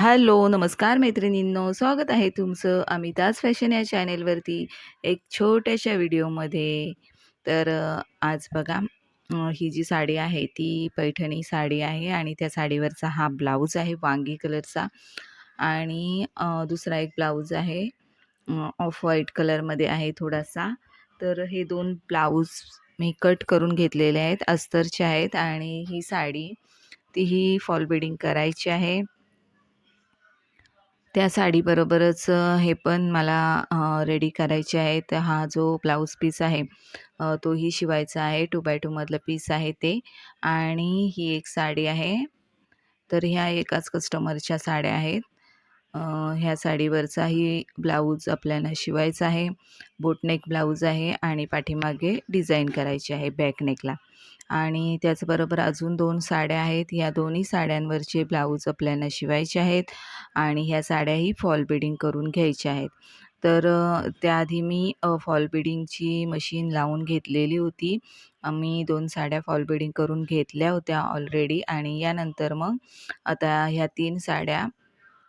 Hello, नमस्कार मैत्रिणींनो. स्वागत आहे तुमचं अमिताज फॅशन या चॅनेलवरती एक छोट्याशा व्हिडिओमध्ये. तर आज बघा ही जी साडी आहे ती पैठणी साडी आहे आणि त्या साडीवरचा हा ब्लाऊज आहे वांगी कलरचा आणि दुसरा एक ब्लाऊज आहे ऑफ व्हाईट कलरमध्ये आहे थोडासा. तर हे दोन ब्लाऊज मी कट करून घेतलेले आहेत. अस्तरचे आहेत आणि ही साडी तीही फॉल बिडिंग करायची आहे. त्या साडीबरोबरच हे पण मला रेडी करायचे आहेत हा जो ब्लाऊज पीस आहे तोही शिवायचा आहे. टू बाय टूमधलं पीस आहे ते आणि ही एक साडी आहे. तर ह्या एकाच कस्टमरच्या साड्या आहेत. ह्या साडीवरचाही ब्लाऊज आपल्याला शिवायचा आहे. बोटनेक ब्लाऊज आहे आणि पाठीमागे डिझाईन करायची आहे बॅकनेकला आणि त्याचबरोबर अजून दोन साड्या आहेत. या दोन्ही साड्यांवरचे ब्लाऊज आपल्याला शिवायचे आहेत आणि ह्या साड्याही फॉल बिडिंग करून घ्यायच्या आहेत. तर त्याआधी मी फॉल बिडिंगची मशीन लावून घेतलेली होती. मी दोन साड्या फॉल बिडिंग करून घेतल्या होत्या ऑलरेडी आणि यानंतर मग आता ह्या तीन साड्या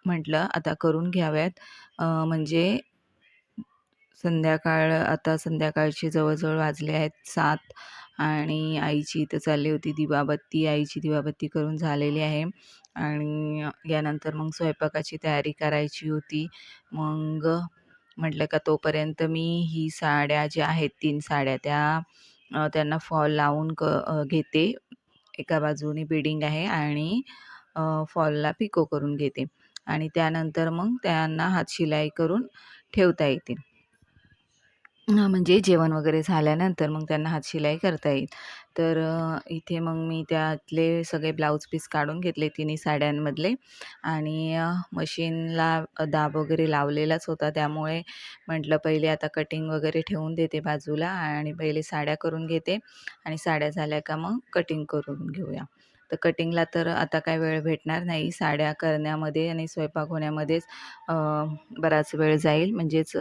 म्हटलं आता करून घ्याव्यात. म्हणजे संध्याकाळ आता संध्याकाळचे जवळजवळ वाजले आहेत सात आणि आईची इथं चालली होती दिवाबत्ती. आईची दिवाबत्ती करून झालेली आहे आणि यानंतर मग स्वयंपाकाची तयारी करायची होती. मग म्हटलं का तोपर्यंत मी ही साड्या ज्या आहेत तीन साड्या त्या त्यांना फॉल लावून क घेते. एका बाजूने बिडिंग आहे आणि फॉलला पिको करून घेते आणि त्यानंतर मग त्यांना हातशिलाई करून ठेवता येतील. म्हणजे जेवण वगैरे झाल्यानंतर मग त्यांना हातशिलाई करता येईल. तर इथे मग मी त्यातले सगळे ब्लाऊज पीस काढून घेतले तिन्ही साड्यांमधले आणि मशीनला दाब वगैरे लावलेलाच होता. त्यामुळे म्हटलं पहिले आता कटिंग वगैरे ठेवून देते बाजूला आणि पहिले साड्या करून घेते आणि साड्या झाल्या का मग कटिंग करून घेऊया. तर कटिंगला तर आता काय वेळ भेटणार नाही. साड्या करण्यामध्ये आणि स्वयंपाक होण्यामध्येच बराच वेळ जाईल. म्हणजेच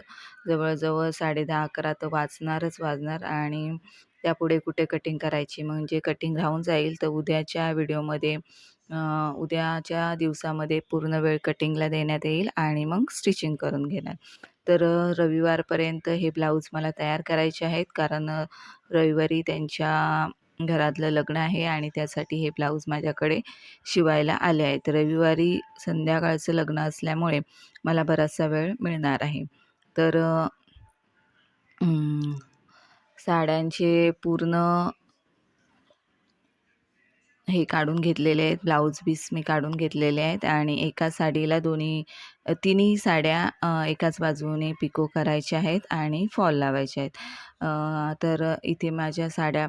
जवळजवळ साडे दहा अकरा तर वाजणारच वाजणार आणि त्यापुढे कुठे कटिंग करायची म्हणजे कटिंग राहून जाईल. तर उद्याच्या व्हिडिओमध्ये उद्याच्या दिवसामध्ये पूर्ण वेळ कटिंगला देण्यात येईल आणि मग स्टिचिंग करून घेणार. तर रविवारपर्यंत हे ब्लाऊज मला तयार करायचे आहेत कारण रविवारी त्यांच्या घरातलं लग्न आहे आणि त्यासाठी हे ब्लाऊज माझ्याकडे शिवायला आले आहेत. रविवारी संध्याकाळचं लग्न असल्यामुळे मला बराचसा वेळ मिळणार आहे. तर साड्यांचे पूर्ण हे काढून घेतलेले आहेत. ब्लाऊज पीस मी काढून घेतलेले आहेत आणि एका साडीला दोन्ही तिन्ही साड्या एकाच बाजूने पिको करायच्या आहेत आणि फॉल लावायचे आहेत. तर इथे माझ्या साड्या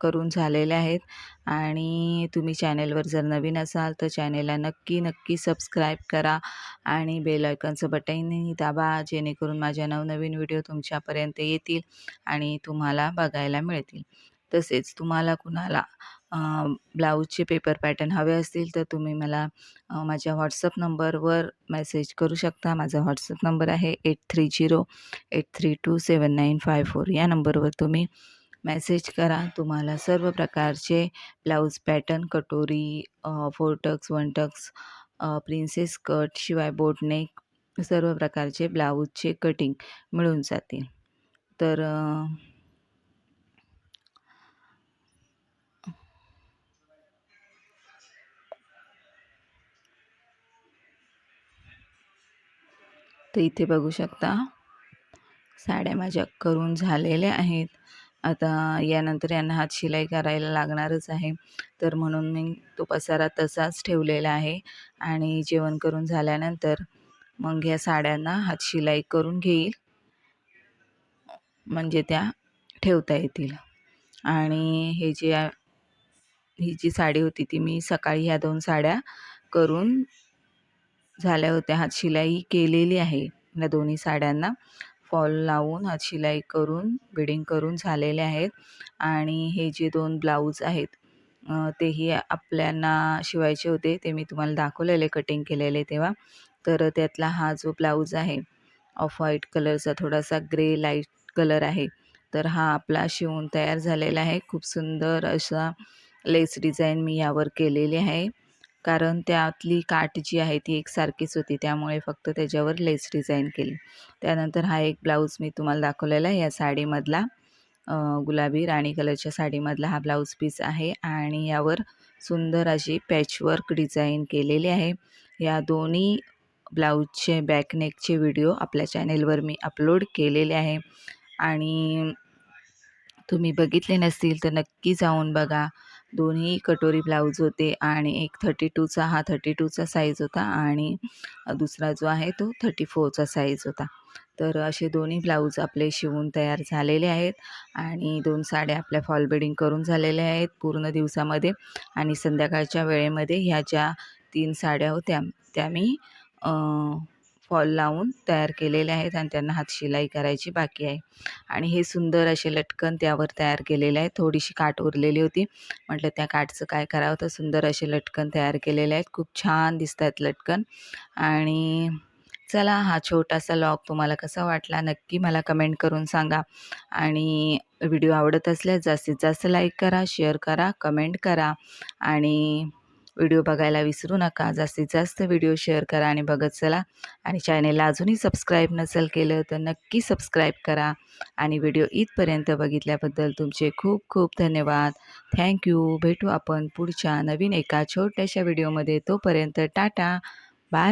करून झालेल्या आहेत आणि तुम्ही चॅनेलवर जर नवीन असाल तर चॅनेलला नक्की, नक्की सबस्क्राईब करा आणि बेल आयकॉनचं बटनही दाबा जेणेकरून माझ्या नवनवीन व्हिडिओ तुमच्यापर्यंत येतील आणि तुम्हाला बघायला मिळतील. तसेच तुम्हाला कुणाला ब्लाऊजचे पेपर पॅटर्न हवे असतील तर तुम्ही मला माझ्या व्हॉट्सअप नंबरवर मेसेज करू शकता. माझा व्हॉट्सअप नंबर आहे 8308327954 या नंबरवर तुम्ही मेसेज करा. तुम्हाला सर्व प्रकारचे ब्लाऊज पॅटर्न कटोरी अ, 4 टक्स, 1 टक्स प्रिन्सेस कट शिवाय बोटनेक सर्व प्रकारचे ब्लाऊजचे कटिंग मिळून जातील. तर तर इथे बघू शकता साड्या माझ्या करून झालेल्या आहेत. आता यानंतर यांना हातशिलाई करायला लागणारच आहे. तर म्हणून मी तो पसारा तसाच ठेवलेला आहे आणि जेवण करून झाल्यानंतर मग ह्या साड्यांना हातशिलाई करून घेईल. म्हणजे त्या ठेवता येतील आणि हे जे ही जी साडी होती ती मी सकाळी ह्या दोन साड्या करून झाल्या होत्या. हात शिलाई केलेली आहे या दोन्ही साड्यांना. फॉल लावून शिलाई करून बिडिंग करून झालेले आहेत आणि हे जे दोन ब्लाऊज आहेत तेही आपल्याला शिवायचे होते. ते मी तुम्हाला दाखवलेले कटिंग केलेले तेव्हा. तर त्यातला हा जो ब्लाऊज आहे ऑफ व्हाईट कलरचा थोडासा ग्रे लाइट कलर आहे. तर हा आपला शिवून तयार झालेला आहे. खूप सुंदर असा लेस डिझाईन मी यावर केलेली आहे कारण त्यातली काठ जी आहे ती एकसारखीच होती त्यामुळे फक्त त्याच्यावर लेस डिझाईन केली. त्यानंतर हा एक ब्लाऊज मी तुम्हाला दाखवलेला आहे या साडीमधला गुलाबी राणी कलरच्या साडीमधला हा ब्लाऊज पीस आहे आणि यावर सुंदर अशी पॅचवर्क डिझाईन केलेली आहे. या दोन्ही ब्लाऊजचे बॅकनेकचे व्हिडिओ आपल्या चॅनेलवर मी अपलोड केलेले आहे आणि तुम्ही बघितले नसतील तर नक्की जाऊन बघा. दोन्ही कटोरी ब्लाऊज होते आणि एक थर्टी टूचा हा थर्टी टूचा साईज होता आणि दुसरा जो आहे तो थर्टी फोरचा साईज होता. तर असे दोन्ही ब्लाऊज आपले शिवून तयार झालेले आहेत आणि दोन साड्या आपल्या फॉल बेडिंग करून झालेल्या आहेत पूर्ण दिवसामध्ये आणि संध्याकाळच्या वेळेमध्ये ह्या ज्या तीन साड्या होत्या त्या मी फॉल लावून तयार केलेले आहेत आणि त्यांना हात शिलाई करायची बाकी आहे. आणि हे सुंदर असे लटकन त्यावर तयार केलेले आहे थोडीशी काठ उरलेली होती. म्हटलं त्या काठचं काय करावं? तर सुंदर असे लटकन तयार केलेले आहेत. खूप छान दिसत आहेत लटकन. आणि चला हा छोटासा लॉग तुम्हाला कसा वाटला नक्की मला कमेंट करून सांगा. आणि व्हिडिओ आवडत असल्यास जास्तीत जास्त लाईक करा शेअर करा कमेंट करा. आणि व्हिडिओ बघायला विसरू नका. जास्तीत जास्त व्हिडिओ शेअर करा आणि बघत चला. आणि चॅनेलला अजूनही सबस्क्राईब नसेल केलं तर नक्की सबस्क्राईब करा. आणि व्हिडिओ इथपर्यंत बघितल्याबद्दल तुमचे खूप खूप धन्यवाद. थँक्यू भेटू आपण पुढच्या नवीन एका छोट्याशा व्हिडिओमध्ये. तोपर्यंत टाटा. बाय